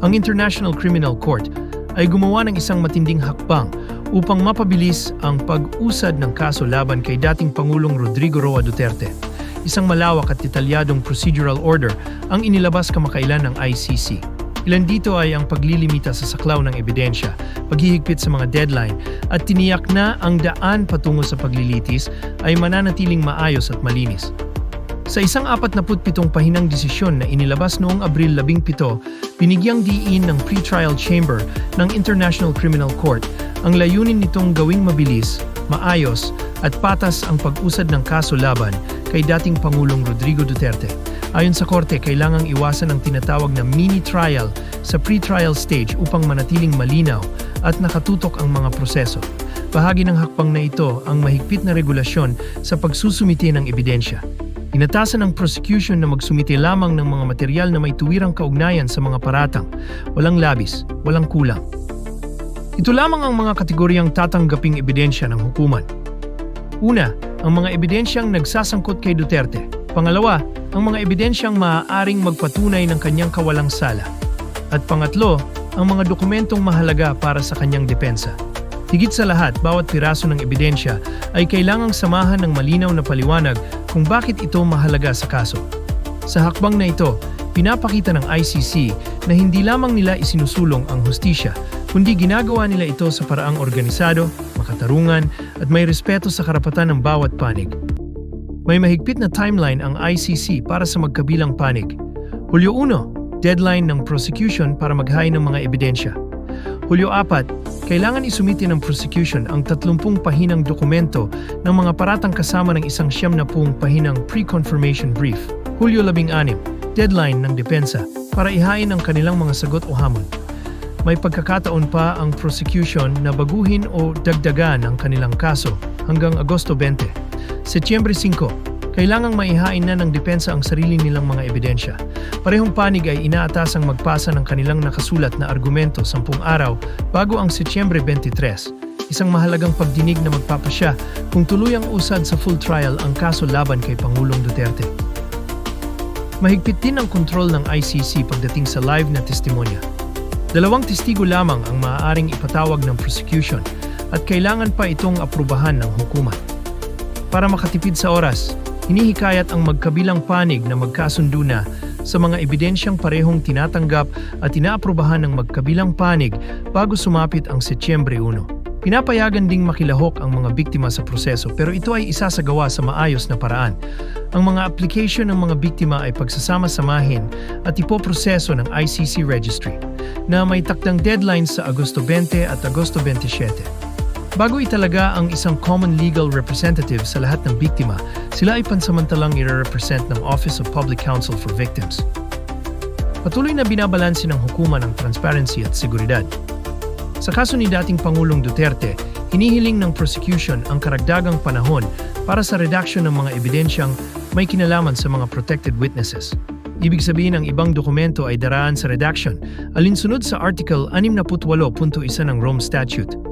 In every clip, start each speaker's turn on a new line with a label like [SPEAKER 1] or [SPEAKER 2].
[SPEAKER 1] ang International Criminal Court ay gumawa ng isang matinding hakbang upang mapabilis ang pag-usad ng kaso laban kay dating Pangulong Rodrigo Roa Duterte. Isang malawak at detalyadong procedural order ang inilabas kamakailan ng ICC. Ilan dito ay ang paglilimita sa saklaw ng ebidensya, paghihigpit sa mga deadline, at tiniyak na ang daan patungo sa paglilitis ay mananatiling maayos at malinis. Sa isang 47 pahinang desisyon na inilabas noong Abril 17, binigyang diin ng pre-trial chamber ng International Criminal Court ang layunin nitong gawing mabilis, maayos at patas ang pag-usad ng kaso laban kay dating Pangulong Rodrigo Duterte. Ayon sa korte, kailangang iwasan ang tinatawag na mini-trial sa pre-trial stage upang manatiling malinaw at nakatutok ang mga proseso. Bahagi ng hakbang na ito ang mahigpit na regulasyon sa pagsusumite ng ebidensya. Inatasan ng prosecution na magsumite lamang ng mga material na may tuwirang kaugnayan sa mga paratang, walang labis, walang kulang. Ito lamang ang mga kategoryang tatanggaping ebidensya ng hukuman. Una, ang mga ebidensyang nagsasangkot kay Duterte. Pangalawa, ang mga ebidensyang maaaring magpatunay ng kanyang kawalang sala. At pangatlo, ang mga dokumentong mahalaga para sa kanyang depensa. Higit sa lahat, bawat piraso ng ebidensya ay kailangang samahan ng malinaw na paliwanag kung bakit ito mahalaga sa kaso. Sa hakbang na ito, pinapakita ng ICC na hindi lamang nila isinusulong ang hustisya, kundi ginagawa nila ito sa paraang organisado, makatarungan, at may respeto sa karapatan ng bawat panig. May mahigpit na timeline ang ICC para sa magkabilang panig. Hulyo 1, deadline ng prosecution para maghain ng mga ebidensya. Hulyo 4, kailangan isumite ng prosecution ang 30 pahinang dokumento ng mga paratang kasama ng isang siyam na pung pahinang pre-confirmation brief. Hulyo 16, deadline ng depensa para ihain ang kanilang mga sagot o hamon. May pagkakataon pa ang prosecution na baguhin o dagdagan ang kanilang kaso hanggang Agosto 20. Setyembre 5, kailangang maihain na ng depensa ang sarili nilang mga ebidensya. Parehong panig ay inaatasang magpasa ng kanilang nakasulat na argumento 10 araw bago ang Setyembre 23, isang mahalagang pagdinig na magpapasya kung tuluyang usad sa full trial ang kaso laban kay Pangulong Duterte. Mahigpit din ang kontrol ng ICC pagdating sa live na testimonya. Dalawang testigo lamang ang maaaring ipatawag ng prosecution at kailangan pa itong aprubahan ng hukuman. Para makatipid sa oras, hinihikayat ang magkabilang panig na magkasundo na sa mga ebidensyang parehong tinatanggap at inaaprubahan ng magkabilang panig bago sumapit ang Setyembre 1. Pinapayagan ding makilahok ang mga biktima sa proseso pero ito ay isasagawa sa maayos na paraan. Ang mga application ng mga biktima ay pagsasama-samahin at ipoproseso ng ICC Registry na may takdang deadlines sa Agosto 20 at Agosto 27. Bago italaga ang isang common legal representative sa lahat ng biktima, sila ay pansamantalang i-represent ng Office of Public Counsel for Victims. Patuloy na binabalanse ng hukuman ang transparency at seguridad. Sa kaso ni dating Pangulong Duterte, hinihiling ng prosecution ang karagdagang panahon para sa redaction ng mga ebidensyang may kinalaman sa mga protected witnesses. Ibig sabihin ang ibang dokumento ay daraan sa redaction alinsunod sa Article 68.1 ng Rome Statute.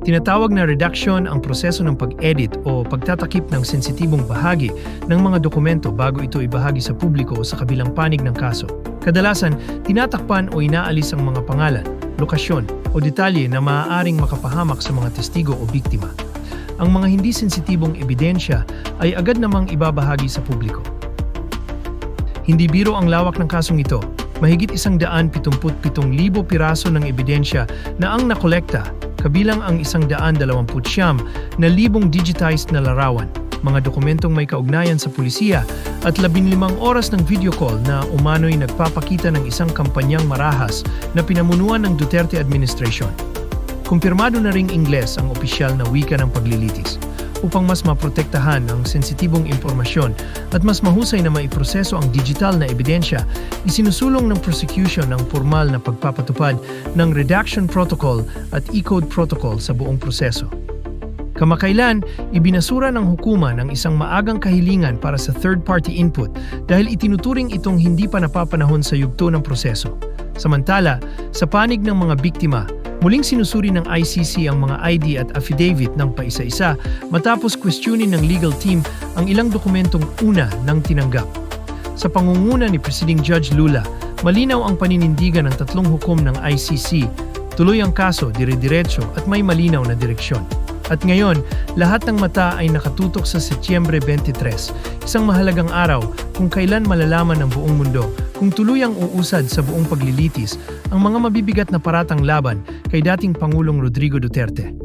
[SPEAKER 1] Tinatawag na redaction ang proseso ng pag-edit o pagtatakip ng sensitibong bahagi ng mga dokumento bago ito ibahagi sa publiko o sa kabilang panig ng kaso. Kadalasan, tinatakpan o inaalis ang mga pangalan, lokasyon o detalye na maaaring makapahamak sa mga testigo o biktima. Ang mga hindi sensitibong ebidensya ay agad namang ibabahagi sa publiko. Hindi biro ang lawak ng kasong ito. Mahigit isang daan pitumput-pitong libo piraso ng ebidensya na ang nakolekta, kabilang ang isang daan dalawamput siyam na libong digitized na larawan, mga dokumentong may kaugnayan sa pulisiya at labinlimang oras ng video call na umano'y nagpapakita ng isang kampanyang marahas na pinamunuan ng Duterte administration. Kumpirmado na ring Ingles ang opisyal na wika ng paglilitis upang mas maprotektahan ang sensitibong impormasyon at mas mahusay na maiproseso ang digital na ebidensya, isinusulong ng prosecution ang formal na pagpapatupad ng redaction protocol at e-code protocol sa buong proseso. Kamakailan, ibinasura ng hukuman ang isang maagang kahilingan para sa third-party input dahil itinuturing itong hindi pa napapanahon sa yugto ng proseso. Samantala, sa panig ng mga biktima, muling sinusuri ng ICC ang mga ID at affidavit ng paisa-isa matapos questionin ng legal team ang ilang dokumentong una ng tinanggap. Sa pangunguna ni Presiding Judge Lula, Malinaw ang paninindigan ng tatlong hukom ng ICC, tuloy ang kaso, dire-diretso at may malinaw na direksyon. At ngayon, lahat ng mata ay nakatutok sa Setyembre 23, isang mahalagang araw kung kailan malalaman ng buong mundo kung tuluyang uusad sa buong paglilitis ang mga mabibigat na paratang laban kay dating Pangulong Rodrigo Duterte.